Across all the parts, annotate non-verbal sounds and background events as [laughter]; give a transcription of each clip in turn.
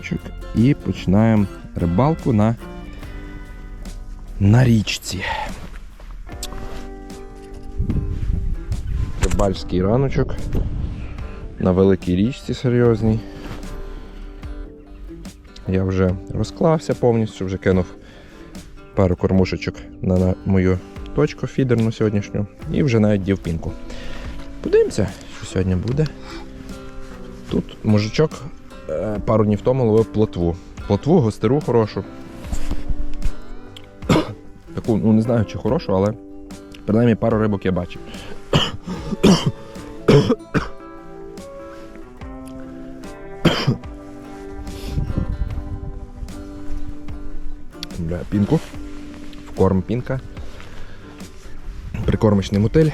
Ставимо і починаємо рибалку на, на річці. Рибальський раночок на великій річці серйозній. Я вже розклався повністю, вже кинув пару кормушечок на, мою точку фідерну сьогоднішню і вже навіть дів пінку. Подивимося, що сьогодні буде. Тут мужичок пару днів тому ловив плотву. Плотву, гостеру хорошу. [coughs] Таку, ну не знаю, чи хорошу, але принаймні пару рибок я бачив. Бля, пінку. В корм пінка. Прикормочний мотиль.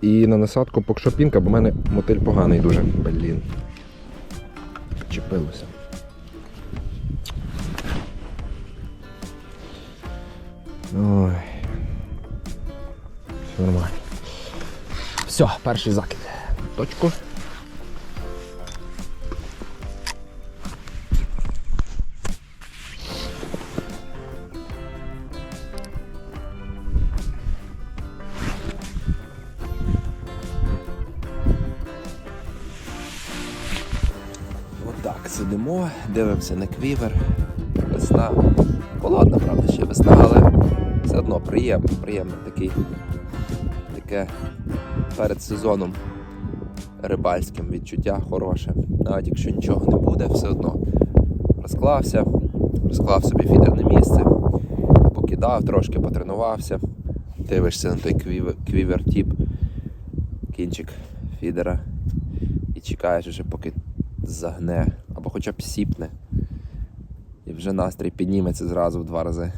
І на насадку поки що пінка, бо в мене мотиль поганий дуже. Блін. Чепилося. Ой. Все нормально. Все, перший закид. Точку. Дивимося на квівер. Весна. Холодна, правда, ще весна, але все одно приємно, приємно такий, таке перед сезоном рибальським відчуття хороше. Навіть якщо нічого не буде, все одно розклався, розклав собі фідерне місце, покидав, трошки потренувався. Дивишся на той квівер, квівер-тіп, кінчик фідера і чекаєш вже поки загне хоча б сіпне. І вже настрій підніметься зразу в два рази.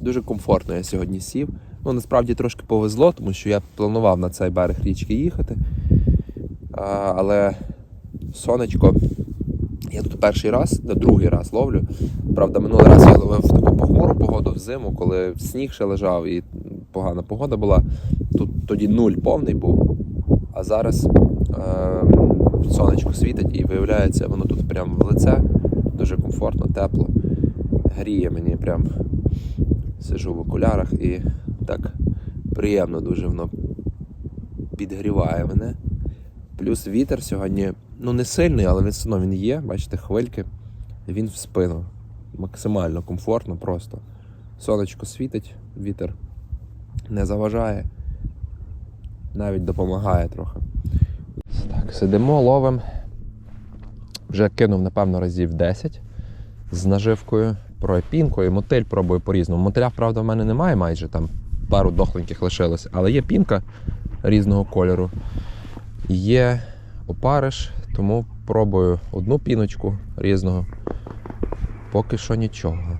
Дуже комфортно я сьогодні сів. Ну, насправді трошки повезло, тому що я планував на цей берег річки їхати. А, але сонечко. Я тут перший раз, на другий раз ловлю. Правда, минулий раз я ловив в таку похмуру погоду взиму, коли сніг ще лежав і погана погода була. Тут тоді нуль повний був, а зараз е, сонечко світить і виявляється, воно тут прямо в лице, дуже комфортно, тепло. Гріє мені прям сижу в окулярах і так приємно дуже воно підгріває мене. Плюс вітер сьогодні, ну не сильний, але він все одно він є. Бачите, хвильки. Він в спину. Максимально комфортно просто. Сонечко світить, вітер не заважає, навіть допомагає трохи. Так, сидимо, ловимо. Вже кинув, напевно, разів 10 з наживкою про пінку мотиль пробую по-різному. Мотиля, правда, в мене немає майже там пару дохленьких лишилось, але є пінка різного кольору. Є опариш, тому пробую одну піночку різного. Поки що нічого.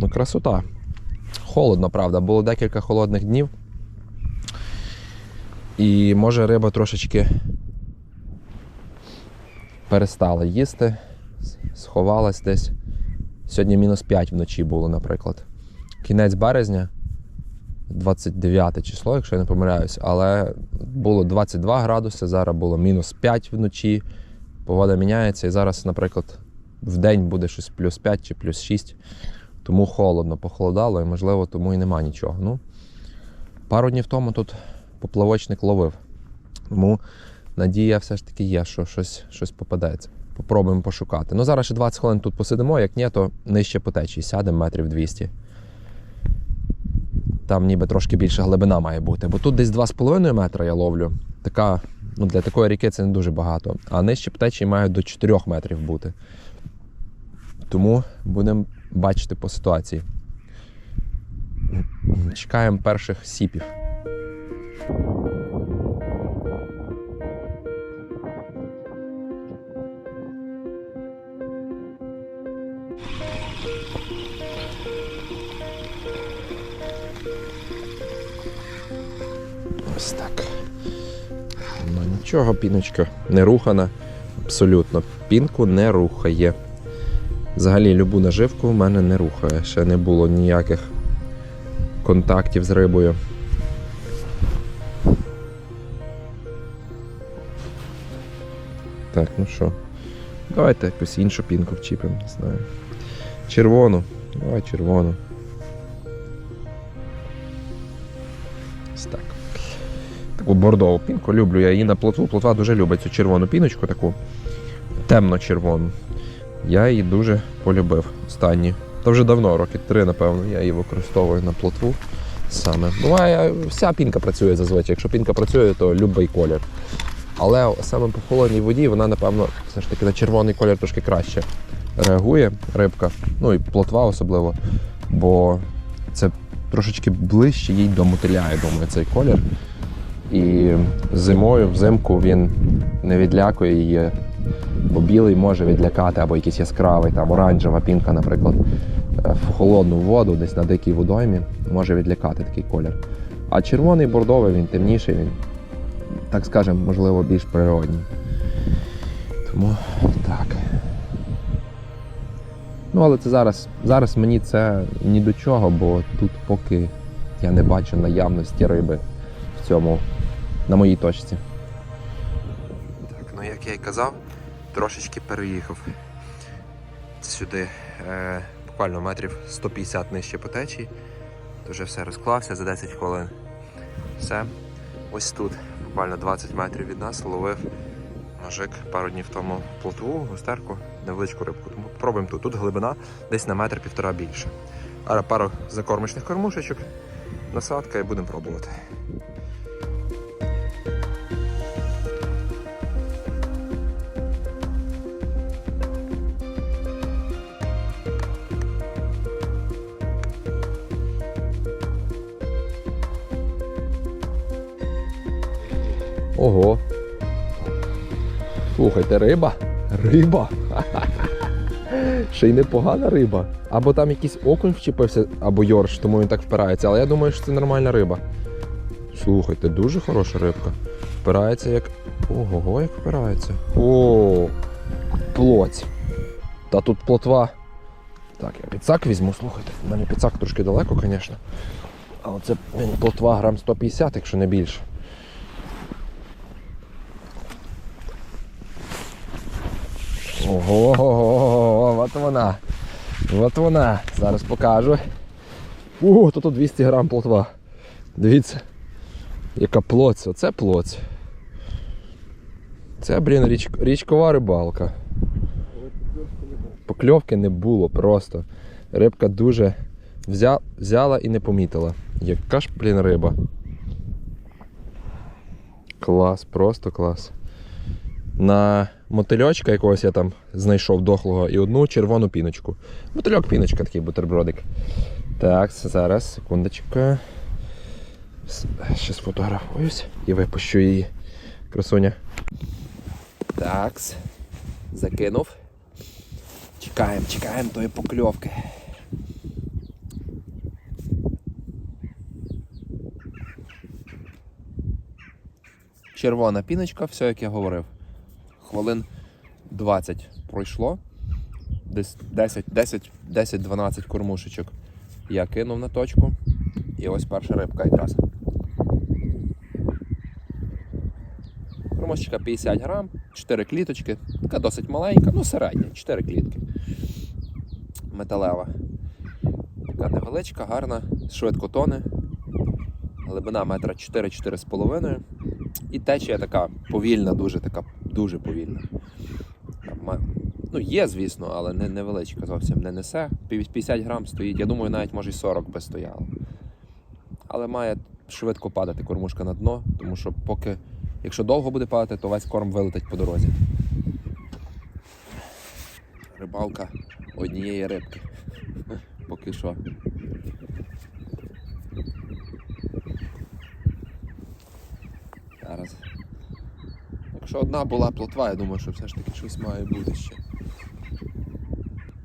Ну, красота. Холодно, правда, було декілька холодних днів. І може риба трошечки перестала їсти, сховалась десь. Сьогодні мінус 5 вночі було, наприклад. Кінець березня, 29 число, якщо я не помиляюсь, але було 22 градуси, зараз було мінус 5 вночі. Погода міняється, і зараз, наприклад, в день буде щось плюс 5 чи плюс 6. Тому холодно, похолодало, і можливо, тому і нема нічого. Ну, пару днів тому тут поплавочник ловив. Тому надія все ж таки є, що щось, щось попадеться. Попробуємо пошукати. Ну, зараз ще 20 хвилин тут посидимо, як ні, то нижче по течії сядемо метрів 200. Там ніби трошки більша глибина має бути. Бо тут десь 2,5 метра я ловлю. Така, ну, для такої ріки це не дуже багато. А нижче по течії має до 4 метрів бути. Тому будемо бачити по ситуації. Чекаємо перших сіпів. Ось так. Ну нічого, піночка не рухана. Абсолютно. Пінку не рухає. Взагалі любу наживку в мене не рухає. Ще не було ніяких контактів з рибою. Так, ну що. Давайте якусь іншу пінку вчіпимо, не знаю. Червону. Давай червону. Так. Таку бордову пінку люблю. Я її на плотву. Плотва дуже любить цю червону піночку, таку темно-червону. Я її дуже полюбив останні. Та вже давно, роки три, напевно, я її використовую на плотву саме. Буває, вся пінка працює зазвичай. Якщо пінка працює, то любий колір. Але саме по холодній воді вона, напевно, все ж таки на червоний колір трошки краще реагує рибка, ну і плотва особливо, бо це трошечки ближче їй до мотиля, я думаю, цей колір. І зимою, взимку він не відлякує її, бо білий може відлякати, або якийсь яскравий, там оранжева пінка, наприклад, е, в холодну воду, десь на дикій водоймі, може відлякати такий колір. А червоний бордовий, він темніший, він, так скажемо, можливо, більш природній. Тому так. Ну, але це зараз, зараз мені це ні до чого, бо тут поки я не бачу наявності риби в цьому, на моїй точці. Так, ну як я й казав, трошечки переїхав сюди, е, буквально метрів 150 нижче по течії. Вже все розклався за 10 хвилин. Все. Ось тут, буквально 20 метрів від нас, ловив ножик пару днів тому плотву, густерку, невеличку рибку. Тому пробуємо тут. Тут глибина десь на метр півтора більше. А пару закормочних кормушечок, насадка і будемо пробувати. Ого. Слухайте, риба. Риба. [laughs] Ще й непогана риба. Або там якийсь окунь вчепився, або йорш, тому він так впирається. Але я думаю, що це нормальна риба. Слухайте, дуже хороша рибка. Впирається як. Ого, як впирається. О, плоть. Та тут плотва. Так, я підсак візьму, слухайте. У мене підсак трошки далеко, звісно. Але це плотва грам 150, якщо не більше. Ого, от вона. От вона. Зараз покажу. О, то тут 200 грам плотва. Дивіться. Яка плоть, оце плоть. Це, блін, річ, річкова рибалка. Покльовки не було просто. Рибка дуже взя, взяла і не помітила. Яка ж, блін, риба. Клас, просто клас. На мотильочка якогось я там знайшов дохлого і одну червону піночку. Мотильок піночка, такий бутербродик. Так, зараз, секундочку. С- Ще сфотографуюсь і випущу її. Красуня. Такс. Закинув. Чекаємо, чекаємо тої покльовки. Червона піночка, все як я говорив. Хвилин 20 пройшло. Десь 10, 10, 10-12 кормушечок я кинув на точку. І ось перша рибка якраз. Кормушечка 50 грам, 4 кліточки, така досить маленька, ну середня, 4 клітки. Металева. Така невеличка, гарна, швидко тоне. Глибина метра 4-4,5. І течія така повільна, дуже така, дуже повільна. Ма- Ну, є, звісно, але не невеличка зовсім не несе. 50 грам стоїть. Я думаю, навіть може й 40 би стояло. Але має швидко падати кормушка на дно, тому що поки, якщо довго буде падати, то весь корм вилетить по дорозі. Рибалка однієї рибки. Поки що. Зараз. Якщо одна була плотва, я думаю, що все ж таки щось має бути ще.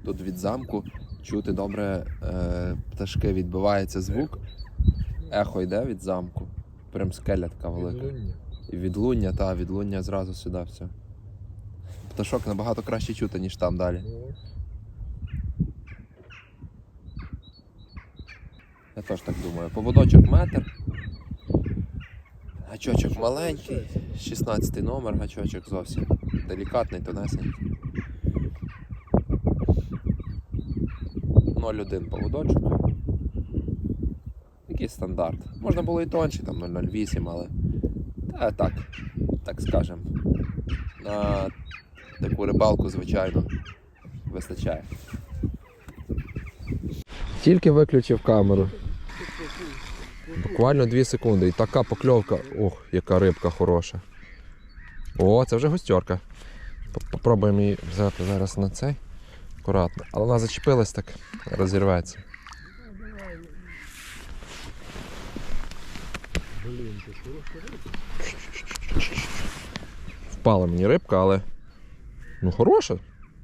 Тут від замку чути добре е, пташки відбивається звук. Ехо йде від замку. Прям скеля така велика. І відлуння, та, відлуння зразу сюди все. Пташок набагато краще чути, ніж там далі. Я теж так думаю. Поводочок метр. Гачочок маленький, 16 номер, гачочок зовсім делікатний, тонесенький. 0,1 поводочок. Такий стандарт. Можна було і тонші, там 0,08, але та, так, так скажем. На таку рибалку, звичайно, вистачає. Тільки виключив камеру. Буквально 2 секунди. І така покльовка. Ох, яка рибка хороша. О, це вже густерка. Попробуємо її взяти зараз на цей. Акуратно. Але вона зачепилась так, розірветься. Впала мені рибка, але ну хороша.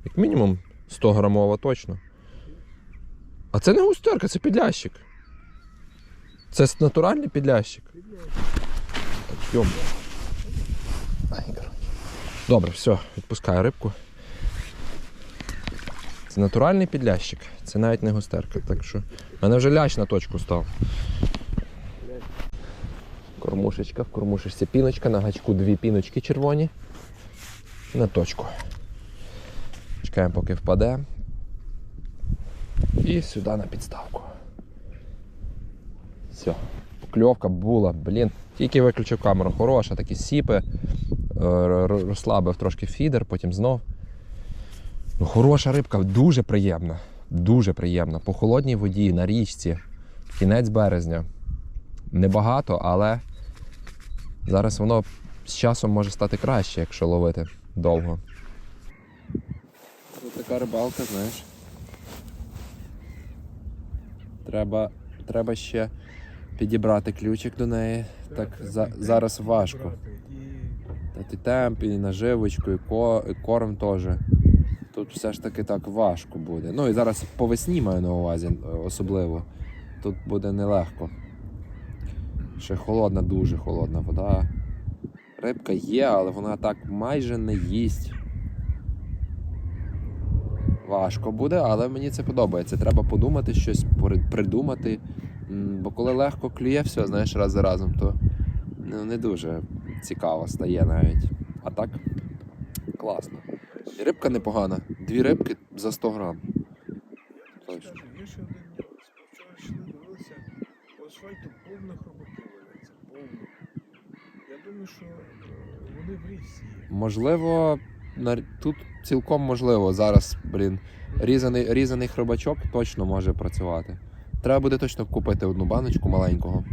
Як мінімум 100 грамова точно. А це не густерка, це підлящик. Це натуральний підлящик. Йом. Добре, все, відпускаю рибку. Це натуральний підлящик. Це навіть не густерка. Так що. в мене вже лящ на точку став. Кормушечка, в кормушечці піночка, на гачку дві піночки червоні. На точку. Чекаємо, поки впаде. І сюди на підставку. Все. Покльовка була, блін. Тільки виключив камеру. Хороша, такі сіпи. Е, Розслабив трошки фідер, потім знов. Ну, хороша рибка, дуже приємна. Дуже приємна. По холодній воді, на річці. Кінець березня. Небагато, але зараз воно з часом може стати краще, якщо ловити довго. Ось така рибалка, знаєш. Треба, треба ще підібрати ключик до неї. Так за, зараз важко. Та і темп, і наживочку, і, ко, і корм теж. Тут все ж таки так важко буде. Ну і зараз по весні маю на увазі особливо. Тут буде нелегко. Ще холодна, дуже холодна вода. Рибка є, але вона так майже не їсть. Важко буде, але мені це подобається. Треба подумати, щось придумати. Бо коли легко клює все, знаєш, раз за разом, то ну, не дуже цікаво стає навіть. А так класно. І рибка непогана. Дві рибки за 100 грам. Точно. Є один вчора йшли, дивилися, по асфальту повно хроботи валяться, повно. Я думаю, що е, вони в річці є. Можливо, на... тут цілком можливо. Зараз, блін, різаний, різаний хробачок точно може працювати. Треба буде точно купити одну баночку маленького.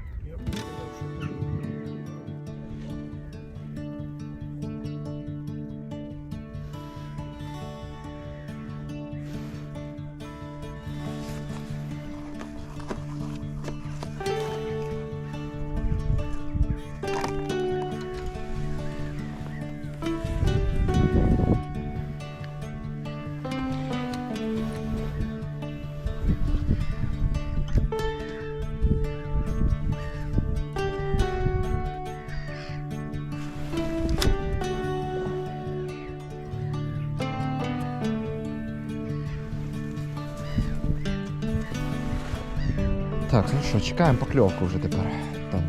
Так, ну що, чекаємо покльовку вже тепер. Там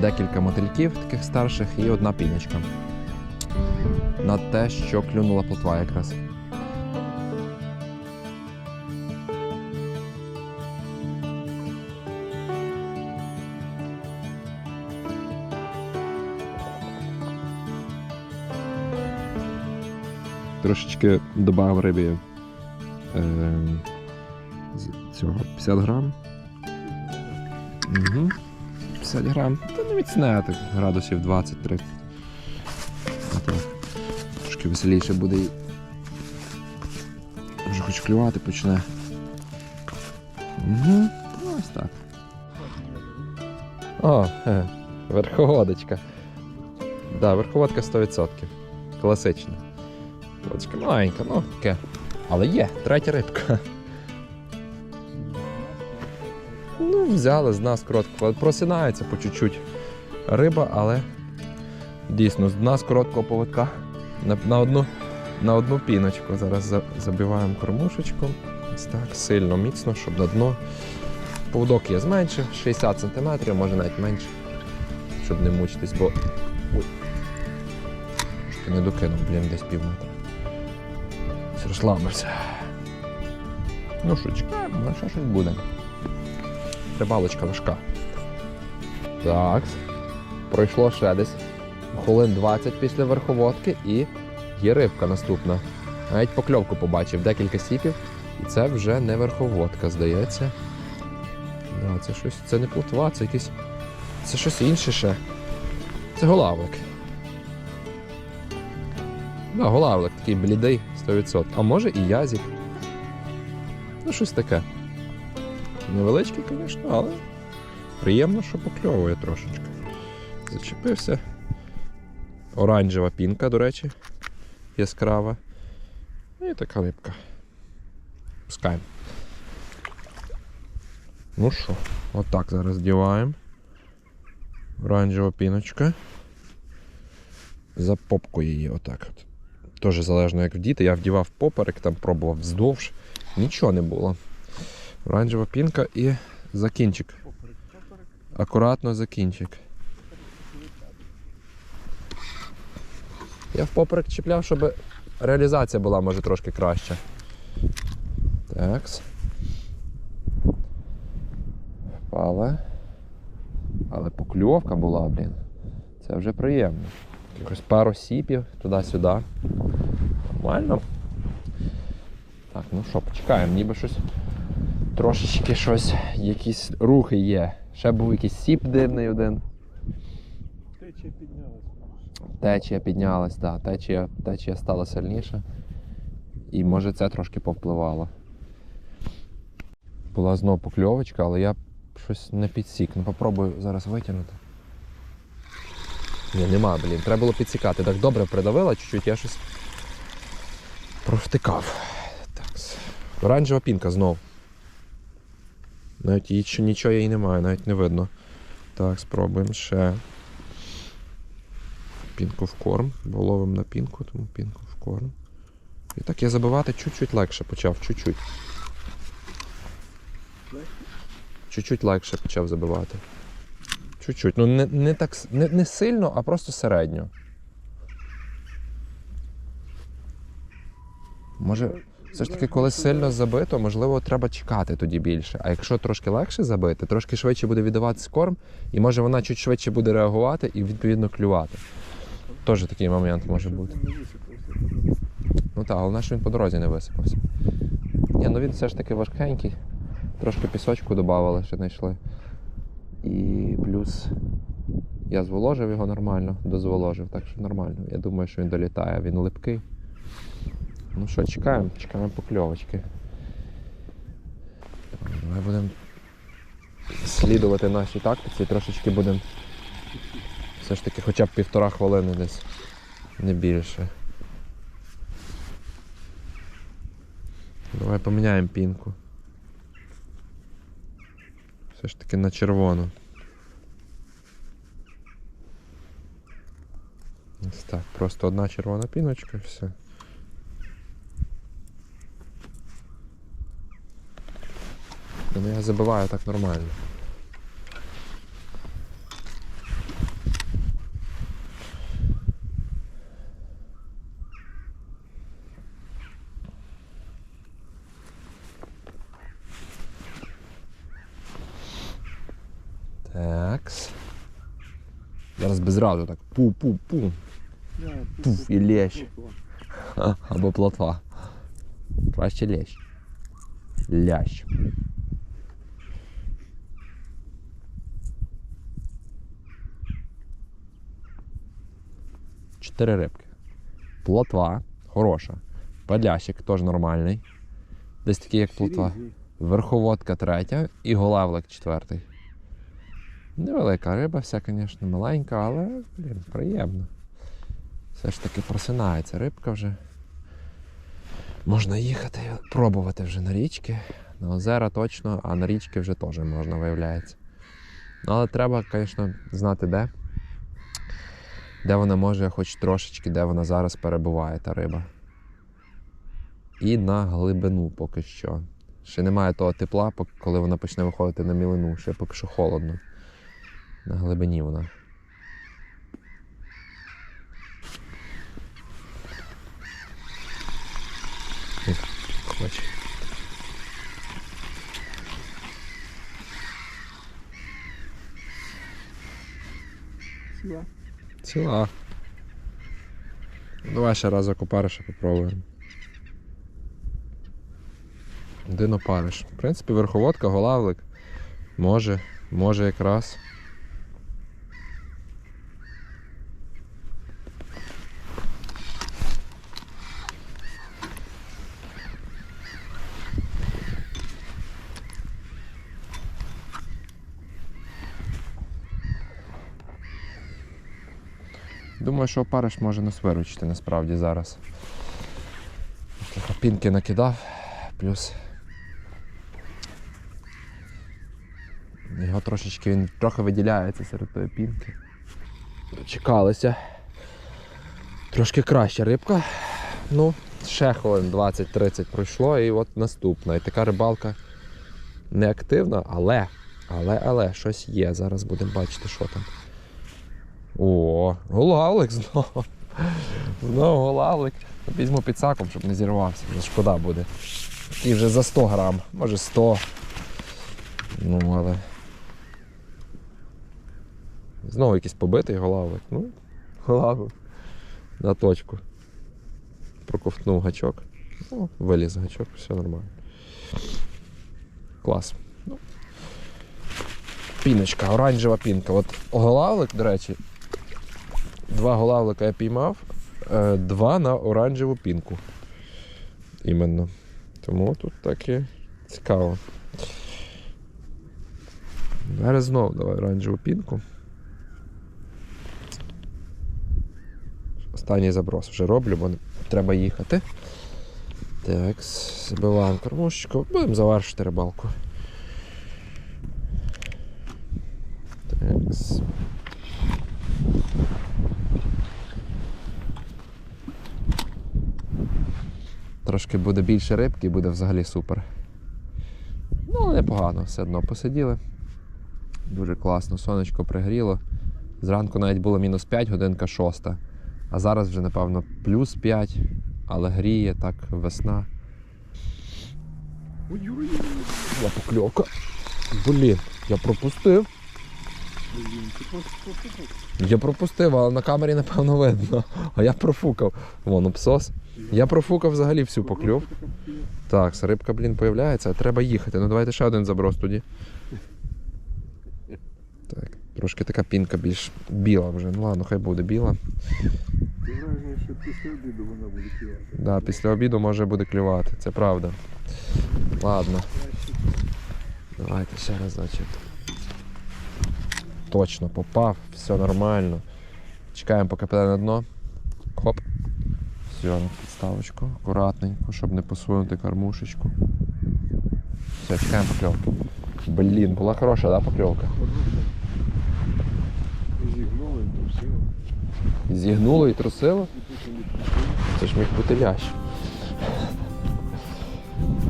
декілька мотильків таких старших і одна піночка. На те, що клюнула плотва якраз. Трошечки додав рибі е, цього 50 грам. Угу. 50 грам. Та не міцне, так градусів 20-30. А то трошки веселіше буде. Вже хоч клювати почне. Угу. Ось так. О, хе, верховодочка. Да, верховодка 100%. Класична. Водочка маленька, ну таке. Але є, третя рибка. Ну, взяли з нас короткого. Просинається по чуть-чуть риба, але дійсно з нас короткого поводка на, на, одну, на одну піночку. Зараз забиваємо кормушечку. Ось так, сильно, міцно, щоб на дно. Поводок є зменшив, 60 см, може навіть менше. щоб не мучитись, бо. Ой. Трошки не докинув, блін, десь пів метра. Розслабився. Ну що, чекаємо, що щось буде. Рибалочка важка. Так. Пройшло ще десь хвилин 20 після верховодки і є рибка наступна. Навіть покльовку побачив, декілька сіпів, і це вже не верховодка, здається. Да, це щось, це не плотва, це якийсь. Це щось інше ще. Це голавлик. Да, голавлик такий блідий 100%. А може і язик. Ну, щось таке. Невеличкий, звісно, але приємно, що покльовує трошечки. Зачепився. Оранжева пінка, до речі, яскрава. І така рибка. Пускаємо. Ну що, отак зараз діваємо. Оранжева піночка. За попку її отак от. Теж залежно як вдіти. Я вдівав поперек, там пробував вздовж. Нічого не було. Оранжева пінка і за кінчик. Поперек, поперек. Акуратно за кінчик. Я в поперек чіпляв, щоб реалізація була, може, трошки краща. Такс. Впала. Але покльовка була, блін. Це вже приємно. Якось пару сіпів туди-сюди. Нормально. Так, ну що, почекаємо, ніби щось. Трошечки щось, якісь рухи є. Ще був якийсь сіп дивний один. Течія піднялась. Течія піднялась, да, течія, течія стала сильніша. І може це трошки повпливало. Була знову покльовочка, але я щось не підсік. Ну попробую зараз витягнути. Ні, нема, блін. Треба було підсікати. Так добре придавила чуть-чуть, я щось провтикав. Так. Оранжева пінка знов. Навіть її, нічого її немає, навіть не видно. Так, спробуємо ще. Пінку в корм, бо ловимо на пінку, тому пінку в корм. І так я забивати чуть-чуть легше почав, чуть-чуть. Чуть-чуть легше почав забивати. Чуть-чуть. Ну не, не так не, не сильно, а просто середньо. Може, все ж таки, коли сильно забито, можливо, треба чекати тоді більше. А якщо трошки легше забити, трошки швидше буде віддаватись корм, і може вона чуть швидше буде реагувати і відповідно клювати. Теж такий момент може бути. Ну так, головне, що він по дорозі не висипався. Ні, ну він все ж таки важкенький. Трошки пісочку додавали, ще знайшли. І плюс я зволожив його нормально, дозволожив, так що нормально. Я думаю, що він долітає, він липкий. Ну що, чекаємо, чекаємо покльовочки. Ми будемо слідувати нашій тактиці, трошечки будемо все ж таки хоча б півтора хвилини десь, не більше. Давай поміняємо пінку. Все ж таки на червону. Ось так, просто одна червона піночка і все. Ну я забиваю так нормально. Такс. Зараз без так. Пу-пу-пу. Пуф, і лещ. Або плотва. Краще лещ. Лящ. Чотири рибки. Плотва хороша. Подлящик теж нормальний. Десь такий, як плотва. Верховодка третя і голавлик четвертий. Невелика риба, вся, звісно, маленька, але блін, приємно. Все ж таки просинається рибка вже. Можна їхати, пробувати вже на річки. На озера точно, а на річки вже теж можна, виявляється. Ну, але треба, звісно, знати де де вона може хоч трошечки, де вона зараз перебуває, та риба. І на глибину поки що. Ще немає того тепла, коли вона почне виходити на мілину, ще поки що холодно. На глибині вона. Хоч. Yeah. Ціла. Давай ще раз опариша попробуємо. Один опариш. В принципі, верховодка, голавлик. Може, може якраз. Думаю, що опариш може нас виручити насправді зараз. Пінки накидав, плюс. Його трошечки він трохи виділяється серед тої пінки. Дочекалися. Трошки краща рибка. Ну, ще хвилин 20-30 пройшло і от наступна. І така рибалка не активна, але, але, але, щось є. Зараз будемо бачити, що там. О, голавлик знову. [laughs] Знову голавлик. Візьму під саком, щоб не зірвався. Вже шкода буде. І вже за 100 грам, може 100. Ну, але. Знову якийсь побитий голавлик. Ну, голавлик. На точку. Проковтнув гачок. Ну, виліз гачок, все нормально. Клас. Ну. Піночка, оранжева пінка. От голавлик, до речі, два голавлика я піймав, е, два на оранжеву пінку. Іменно. Тому тут так і цікаво. Зараз знову давай оранжеву пінку. Останній заброс вже роблю, бо треба їхати. Так, забиваємо кормушечку, будемо завершити рибалку. Так. Трошки буде більше рибки, буде взагалі супер. Ну, непогано, все одно посиділи. Дуже класно, сонечко пригріло. Зранку навіть було мінус 5, годинка 6. А зараз вже, напевно, плюс 5, але гріє так весна. Ой-ой-ой. Була покльовка. Блін, я пропустив. Блін, ти просто попав. Я пропустив, але на камері, напевно, видно. А я профукав. Вон обсос. Я профукав взагалі всю покльовку. Так, рибка, блін, появляється, треба їхати. Ну давайте ще один заброс тоді. Так, трошки така пінка більш біла вже. Ну ладно, хай буде біла. Кивати. Да, після обіду може буде клювати, це правда. Ладно, давайте ще раз, значить. Точно попав, все нормально. Чекаємо, поки піде на дно. Хоп. Все, на підставочку, акуратненько, щоб не посунути кормушечку. Все, чекаємо покльовки. Блін, була хороша, да, покльовка? Трусило. Зігнуло і трусило? І потім відпустили. Це ж міг бути лящ.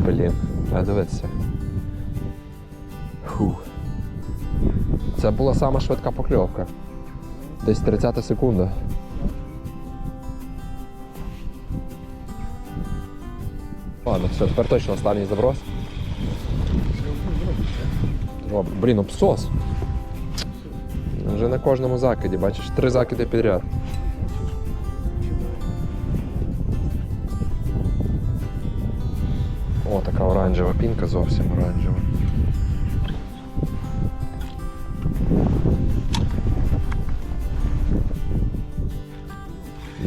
Блін, треба дивитися. Фух. Це була сама швидка покльовка. Десь 30 секунда. Ладно, все, тепер точно останній заброс. Робить. Блін, обсос. Вже на кожному закиді, бачиш, три закиди підряд. О, така оранжева пінка, зовсім оранжева.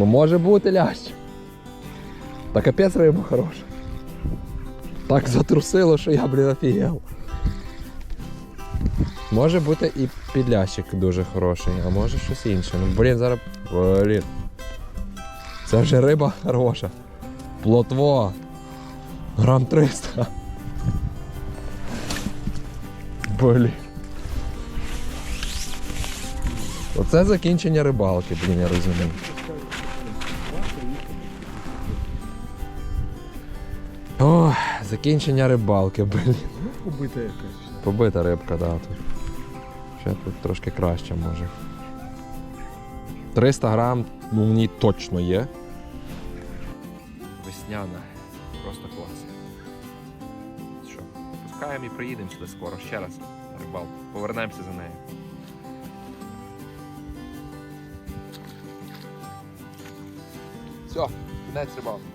Ну може бути лящ. Та капець риба хороша. Так затрусило, що я, блін, офігел. Може бути і підлящик дуже хороший, а може щось інше. Ну, блін, зараз. Блін. Це вже риба хороша. Плотво. Грам 300. Блін. Оце закінчення рибалки, блін, я розумію. О, закінчення рибалки, блін. Побита якась. Побита рибка, да. Ще тут трошки краще може. 300 грам ну, в ній точно є. Весняна. Просто клас. Що, пускаємо і приїдемо сюди скоро ще раз на рибалку. Повернемося за нею. Все, кінець рибалки.